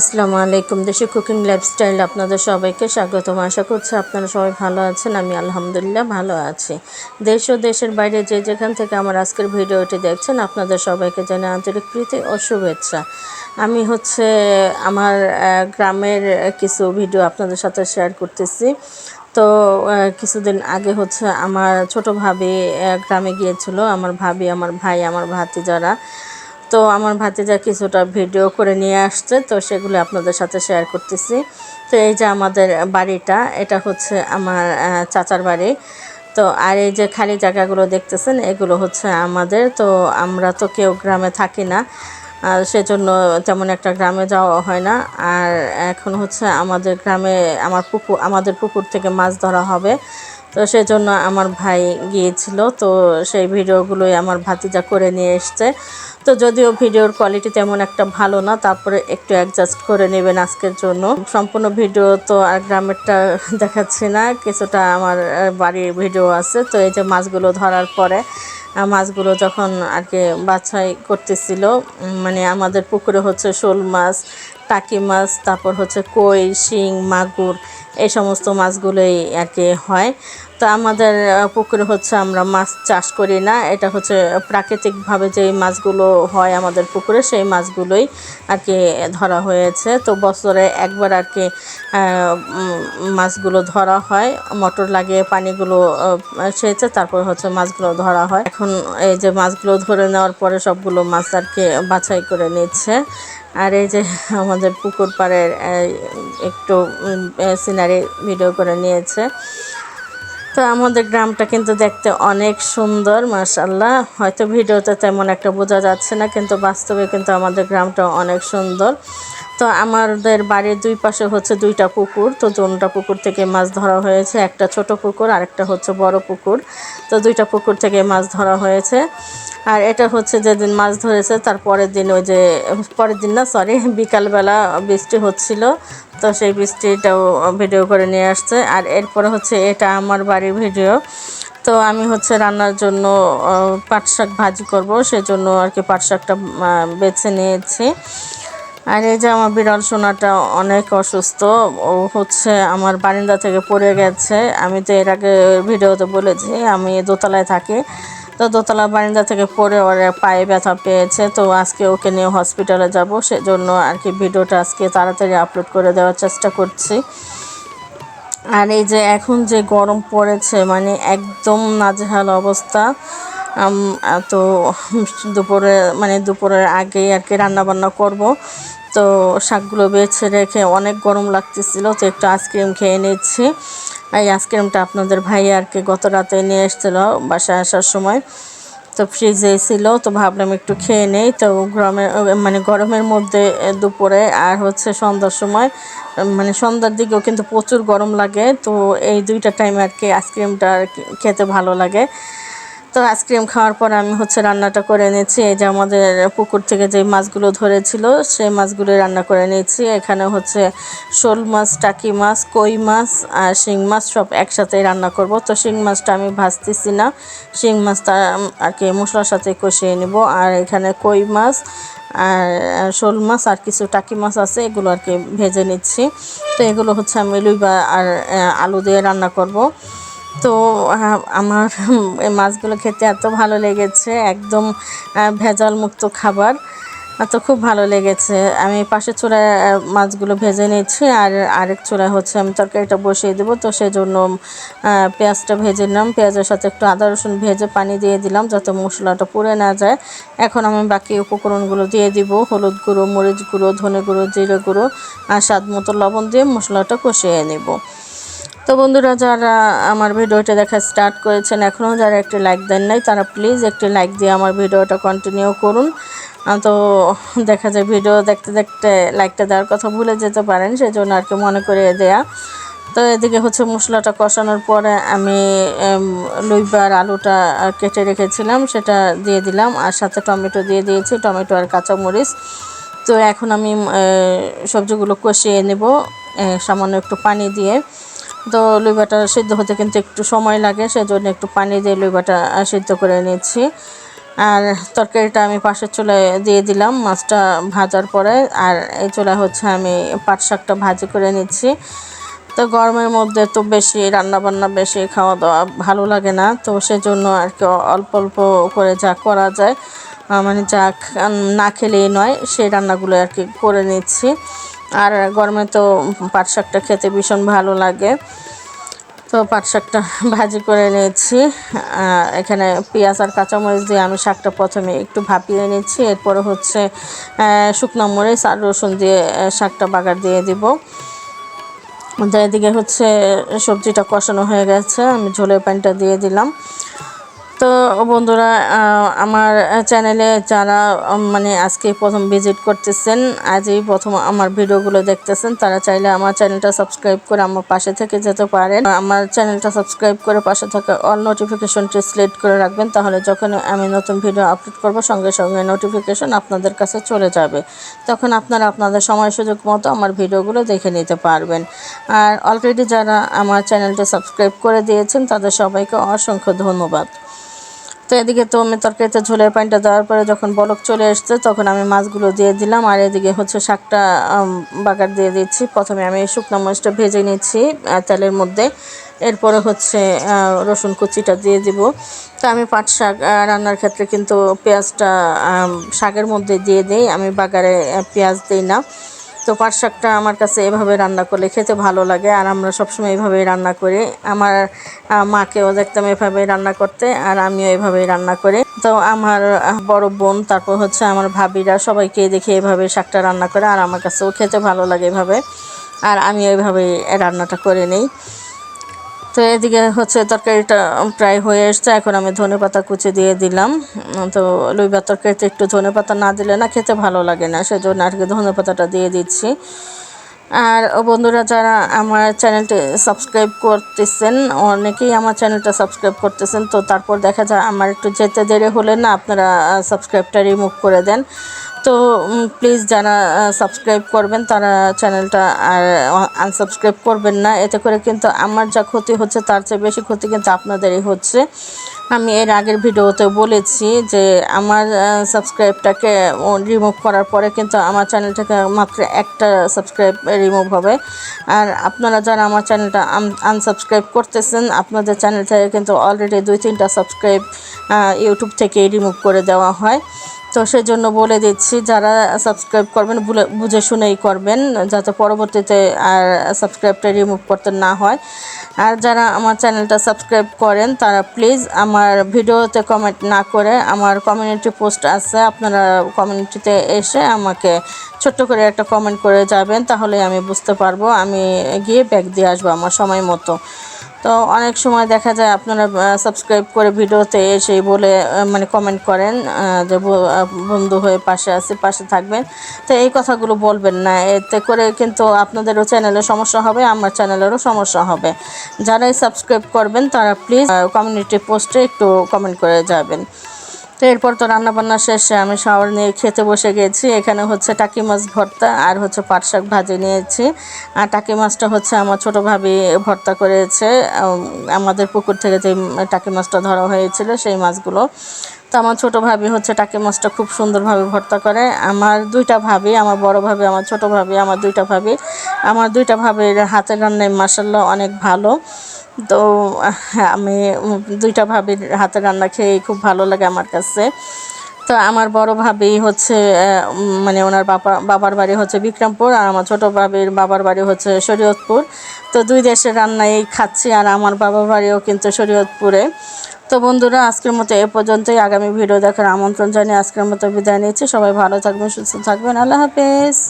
আসসালামু আলাইকুম। দেশি কুকিং লাইফস্টাইল আপনাদের সবাইকে স্বাগতম। আশা করছি আপনারা সবাই ভালো আছেন। আমি আলহামদুলিল্লাহ ভালো আছি। দেশ ও দেশের বাইরে যে যেখান থেকে আমার আজকের ভিডিওটি দেখছেন, আপনাদের সবাইকে জানাই আন্তরিক প্রীতি ও শুভেচ্ছা। আমি হচ্ছে আমার গ্রামের কিছু ভিডিও আপনাদের সাথে শেয়ার করতেছি। তো কিছুদিন আগে হচ্ছে আমার ছোট ভাবি গ্রামে গিয়েছিল। আমার ভাবি, আমার ভাই, আমার ভাতিজারা। তো আমার ভাতিজা কিছুটা ভিডিও করে নিয়ে আসছে, তো সেগুলো আপনাদের সাথে শেয়ার করতেছি। তো এই যে আমাদের বাড়িটা, এটা হচ্ছে আমার চাচার বাড়ি। তো আর এই যে খালি জায়গাগুলো দেখতেছেন, এগুলো হচ্ছে আমাদের। তো আমরা তো কেউ গ্রামে থাকি না, আর সেজন্য তেমন একটা গ্রামে যাওয়া হয় না। আর এখন হচ্ছে আমাদের গ্রামে, আমার পুকুর আমাদের পুকুর থেকে মাছ ধরা হবে। তো সেজন্য আমার ভাই গিয়েছিল, তো সেই ভিডিওগুলোই আমার ভাতিজা করে নিয়ে এসছে। তো যদিও ভিডিওর কোয়ালিটি তেমন একটা ভালো না, তারপরে একটু অ্যাডজাস্ট করে নেবেন আজকের জন্য। সম্পূর্ণ ভিডিও তো আর গ্রামেরটা দেখাচ্ছি না, কিছুটা আমার বাড়ির ভিডিও আছে। তো এই যে মাছগুলো ধরার পরে মাছগুলো যখন আর কি বাছাই করতেছিল মানে আমাদের পুকুরে হচ্ছে শোল মাছ, টাকি মাছ, তারপর হচ্ছে কই, শিং, মাগুর, এই সমস্ত মাছগুলোই আর কি হয়। তো আমাদের পুকুরে হচ্ছে আমরা মাছ চাষ করি না। এটা হচ্ছে প্রাকৃতিকভাবে যেই মাছগুলো হয় আমাদের পুকুরে, সেই মাছগুলোই আর কি ধরা হয়েছে। তো বছরে একবার আর কি মাছগুলো ধরা হয়। মোটর লাগিয়ে পানিগুলো সেচে তারপর হচ্ছে মাছগুলো ধরা হয়। এখন এই যে মাছগুলো ধরে নেওয়ার পরে সবগুলো মাছ আর কি বাছাই করে নিচ্ছে। আর এই যে আমাদের পুকুর পাড়ের একটু সিনারি ভিডিও করে নিয়েছে। তো আমাদের গ্রামটা কিন্তু দেখতে অনেক সুন্দর মার্শাল্লাহ হয়তো ভিডিওতে তেমন একটা বোঝা যাচ্ছে না, কিন্তু বাস্তবে কিন্তু আমাদের গ্রামটা অনেক সুন্দর। তো আমাদের বাড়ির দুই পাশে হচ্ছে দুইটা পুকুর। তো দুটা পুকুর থেকে মাছ ধরা হয়েছে। একটা ছোট পুকুর আর একটা হচ্ছে বড় পুকুর। তো দুইটা পুকুর থেকে মাছ ধরা হয়েছে। আর এটা হচ্ছে যেদিন মাছ ধরেছে, তার পরের দিন ওই যে, পরের দিন না সরি বিকালবেলা বৃষ্টি হচ্ছিল। তো সেই বৃষ্টিটাও ভিডিও করে নিয়ে আসছে। আর এরপরে হচ্ছে এটা আমার বাড়ির ভিডিও তো আমি হচ্ছে রান্নার জন্য পাট শাক ভাজি করব। সেজন্য আর কি পাট শাকটা বেছে নিয়েছি। আর এই যে আমার বিড়াল সোনাটা অনেক অসুস্থ, ও হচ্ছে আমার বারিন্দা থেকে পড়ে গেছে। আমি তো এর আগে ভিডিওতে বলেছি, আমি দোতলায় থাকি। তো দোতলা বারিন্দা থেকে পড়ে ওর পায়ে ব্যথা পেয়েছে, তো আজকে ওকে নিয়ে হসপিটালে যাব। সেজন্য আর কি ভিডিওটা আজকে তাড়াতাড়ি আপলোড করে দেওয়ার চেষ্টা করছি। আর এই যে এখন যে গরম পড়েছে মানে একদম নাজেহাল অবস্থা। তো দুপুরে মানে দুপুরের আগেই আর কি রান্নাবান্না করব। তো শাকগুলো বেছে রেখে অনেক গরম লাগতেছিল, তো একটু আইসক্রিম খেয়ে নিচ্ছি। এই আইসক্রিমটা আপনাদের ভাই আর কি গত রাতে নিয়ে এসেছিল বাসায় আসার সময়। তো ফ্রিজে ছিল, তো ভাবলাম একটু খেয়ে নেই। তো গরমের মানে গরমের মধ্যে দুপুরে আর হচ্ছে সন্ধ্যার সময় মানে সন্ধ্যার দিকেও কিন্তু প্রচুর গরম লাগে। তো এই দুইটা টাইম আর কি আইসক্রিমটা খেতে ভালো লাগে। তো আইসক্রিম খাওয়ার পর আমি হচ্ছে রান্নাটা করে নিয়েছি। এই যে আমাদের পুকুর থেকে যে মাছগুলো ধরেছিল, সেই মাছগুলো রান্না করে নিয়েছি। এখানে হচ্ছে শোল মাছ, টাকি মাছ, কই মাছ আর শিং মাছ সব একসাথে রান্না করব। তো শিং মাছটা আমি ভাজতেছি না। শিং মাছটা আর কি মশলার সাথে কষিয়ে নেব। আর এখানে কই মাছ আর শোল মাছ আর কিছু টাকি মাছ আছে, এগুলো আর কি ভেজে নিচ্ছি। তো এগুলো হচ্ছে আমি লুইবা আর আলু দিয়ে রান্না করব। তো আমার মাছগুলো খেতে এত ভালো লেগেছে একদম ভেজাল মুক্ত খাবার। তো খুব ভালো লেগেছে। আমি পাশের চূড়ায় মাছগুলো ভেজে নিয়েছি আর আরেক চূড়ায় হচ্ছে আমি তরকারিটা বসিয়ে দেবো। তো সেজন্য আহ, পেঁয়াজটা ভেজে নিলাম। পেঁয়াজের সাথে একটু আদা রসুন ভেজে পানি দিয়ে দিলাম যাতে মশলাটা পুড়ে না যায়। এখন আমি বাকি উপকরণগুলো দিয়ে দিব। হলুদ গুঁড়ো মরিচ গুঁড়ো ধনে গুঁড়ো জিরে গুঁড়ো আর স্বাদ মতো লবণ দিয়ে মশলাটা কষিয়ে নেব। তো বন্ধুরা, যারা আমার ভিডিওটা দেখা স্টার্ট করেছেন, এখনও যারা একটি লাইক দেন নাই, তারা প্লিজ একটি লাইক দিয়ে আমার ভিডিওটা কন্টিনিউ করুন। তো দেখা যায় ভিডিও দেখতে দেখতে লাইকটা দেওয়ার কথা ভুলে যেতে পারেন, সেজন্য আর কি মনে করিয়ে দেয়া। তো এদিকে হচ্ছে মশলাটা কষানোর পরে আমি লইবার আলুটা কেটে রেখেছিলাম, সেটা দিয়ে দিলাম, আর সাথে টমেটো দিয়ে দিয়েছি, টমেটো আর কাঁচামরিচ। তো এখন আমি সবজিগুলো কষিয়ে নেব সামান্য একটু পানি দিয়ে। তো লুইবাটা সিদ্ধ হতে কিন্তু একটু সময় লাগে, সেজন্য একটু পানি দিয়ে লুইবাটা সিদ্ধ করে নিচ্ছি আর তরকারিটা আমি পাশের চুলায় দিয়ে দিলাম, মাছটা ভাজার পরে। আর এই চুলায় হচ্ছে আমি পাট শাকটা ভাজি করে নিচ্ছি। তো গরমের মধ্যে তো বেশি রান্না বান্না বেশি খাওয়া দাওয়া ভালো লাগে না, তো সেজন্য আর কি অল্প অল্প করে যা করা যায় মানে যা না খেলেই নয়, সেই রান্নাগুলো আর কি করে নিচ্ছি। আর গরমে তো পাট শাকটা খেতে ভীষণ ভালো লাগে। তো পাট শাকটা ভাজি করে নিয়েছি। এখানে পেঁয়াজ আর কাঁচামরিচ দিয়ে আমি শাকটা প্রথমে একটু ভাপিয়ে নিচ্ছি এরপরে হচ্ছে শুকনো মরিচ আর রসুন দিয়ে শাকটা বাগার দিয়ে দিব। এদিকে হচ্ছে সবজিটা কষানো হয়ে গেছে। আমি ঝোলের পানিটা দিয়ে দিলাম। তো বন্ধুরা আমার চ্যানেলে যারা মানে আজকে প্রথম ভিজিট করতেছেন, আজই প্রথম আমার ভিডিওগুলো দেখতেছেন, তারা চাইলে আমার চ্যানেলটা সাবস্ক্রাইব করে আমার পাশে থেকে যেতে পারেন। আমার চ্যানেলটা সাবস্ক্রাইব করে পাশে থাকা অল নোটিফিকেশনটি সিলেক্ট করে রাখবেন, তাহলে যখন আমি নতুন ভিডিও আপলোড করব, সঙ্গে সঙ্গে নোটিফিকেশন আপনাদের কাছে চলে যাবে। তখন আপনারা আপনাদের সময় সুযোগ মতো আমার ভিডিওগুলো দেখে নিতে পারবেন। আর অলরেডি যারা আমার চ্যানেলটা সাবস্ক্রাইব করে দিয়েছেন, তাদের সবাইকে অসংখ্য ধন্যবাদ। তো এদিকে তো আমি তরকারিতে ঝোলের পানিটা দেওয়ার পরে যখন বলক চলে এসছে তখন আমি মাছগুলো দিয়ে দিলাম। আর এদিকে হচ্ছে শাকটা বাগার দিয়ে দিচ্ছি। প্রথমে আমি শুকনো মরিচটা ভেজে নিচ্ছি তেলের মধ্যে। এরপরে হচ্ছে রসুন কুচিটা দিয়ে দিব। তো আমি পাট শাক রান্নার ক্ষেত্রে কিন্তু পেঁয়াজটা শাকের মধ্যে দিয়ে দিই। আমি বাগারে পেঁয়াজ দিই না। তো পাট শাকটা আমার কাছে এভাবে রান্না করলে খেতে ভালো লাগে, আর আমরা সবসময় এভাবেই রান্না করি। আমার মাকেও দেখতাম এভাবেই রান্না করতে, আর আমিও এভাবেই রান্না করি। তো আমার বড় বোন, তারপর হচ্ছে আমার ভাবিরা সবাইকে দেখে এভাবে শাকটা রান্না করে, আর আমার কাছেও খেতে ভালো লাগে এভাবে, আর আমি ওইভাবেই রান্নাটা করে নিই। তো এদিকে হচ্ছে তরকারিটা প্রায় হয়ে এসছে, এখন আমি ধনে পাতা কুচি দিয়ে দিলাম। তো লইবা তরকারিতে একটু ধনে পাতা না দিলে না খেতে ভালো লাগে না, সেজন্য আর কি ধনে পাতাটা দিয়ে দিচ্ছি। আর বন্ধুরা, যারা আমার চ্যানেলটি সাবস্ক্রাইব করতেছেন, অনেকেই আমার চ্যানেলটা সাবস্ক্রাইব করতেছেন, তো তারপর দেখা যায় আমার একটু যেতে দেরি হলে না আপনারা সাবস্ক্রাইবটা রিমুভ করে দেন। তো প্লিজ যারা সাবস্ক্রাইব করবেন, তারা চ্যানেলটা আর আনসাবস্ক্রাইব করবেন না। এতে করে কিন্তু আমার যা ক্ষতি হচ্ছে, তার চেয়ে বেশি ক্ষতি কিন্তু আপনাদেরই হচ্ছে। আমি এর আগের ভিডিওতে বলেছি যে, আমার সাবস্ক্রাইবটাকে রিমুভ করার পরে কিন্তু আমার চ্যানেলটাকে মাত্র একটা সাবস্ক্রাইব রিমুভ হবে। আর আপনারা যারা আমার চ্যানেলটা আনসাবস্ক্রাইব করতেছেন, আপনাদের চ্যানেল থেকে কিন্তু অলরেডি দুই তিনটা সাবস্ক্রাইব ইউটিউব থেকে রিমুভ করে দেওয়া হয়। তো সেই জন্য বলে দিচ্ছি, যারা সাবস্ক্রাইব করবেন বুঝে শুনেই করবেন, যাতে পরবর্তীতে আর সাবস্ক্রাইবটা রিমুভ করতে না হয়। আর যারা আমার চ্যানেলটা সাবস্ক্রাইব করেন, তারা প্লিজ আমার ভিডিওতে কমেন্ট না করে আমার কমিউনিটি পোস্ট আছে, আপনারা কমিউনিটিতে এসে আমাকে ছোট্ট করে একটা কমেন্ট করে যাবেন, তাহলে আমি বুঝতে পারব, আমি গিয়ে ব্যাগ দিয়ে আসব আমার সময় মতো। তো অনেক সময় দেখা যায় আপনারা সাবস্ক্রাইব করে ভিডিওতে এসে বলে মানে কমেন্ট করেন যে বন্ধু হয়ে পাশে আছে, পাশে থাকবেন। তো এই কথাগুলো বলবেন না। এতে করে কিন্তু আপনাদেরও চ্যানেলে সমস্যা হবে, আমার চ্যানেলেরও সমস্যা হবে। যারাই সাবস্ক্রাইব করবেন, তারা প্লিজ কমিউনিটি পোস্টে একটু কমেন্ট করে যাবেন। তো এরপর তো রান্নাবান্না শেষে আমি শাওয়ার নিয়ে খেতে বসে গেছি। এখানে হচ্ছে টাকি মাছ ভর্তা আর হচ্ছে পাট শাক ভাজি নিয়েছি। আর টাকি মাছটা হচ্ছে আমার ছোটো ভাবি ভর্তা করেছে। আমাদের পুকুর থেকে যে টাকি মাছটা ধরা হয়েছিল সেই মাছগুলো। তো আমার ছোটো ভাবি হচ্ছে টাকি মাছটা খুব সুন্দরভাবে ভর্তা করে। আমার দুইটা ভাবি, আমার বড় ভাবি, আমার ছোটো ভাবি, আমার দুইটা ভাবি। আমার দুইটা ভাবির হাতের রান্নায় মাসাল্লাহ অনেক ভালো। তো হ্যাঁ, আমি দুইটা ভাবির হাতের রান্না খেয়ে খুব ভালো লাগে আমার কাছে। তো আমার বড় ভাবি হচ্ছে মানে ওনার বাবা বাবার বাড়ি হচ্ছে বিক্রমপুর আর আমার ছোট ভাবির বাবার বাড়ি হচ্ছে শরীয়তপুর। তো দুই দেশের রান্নাই খাচ্ছি আর আমার বাবার বাড়িও কিন্তু শরীয়তপুরে। তো বন্ধুরা আজকের মতো এ পর্যন্তই। আগামী ভিডিও দেখার আমন্ত্রণ জানিয়ে আজকের মতো বিদায় নিচ্ছি। সবাই ভালো থাকবেন সুস্থ থাকবেন। আল্লাহ হাফেজ।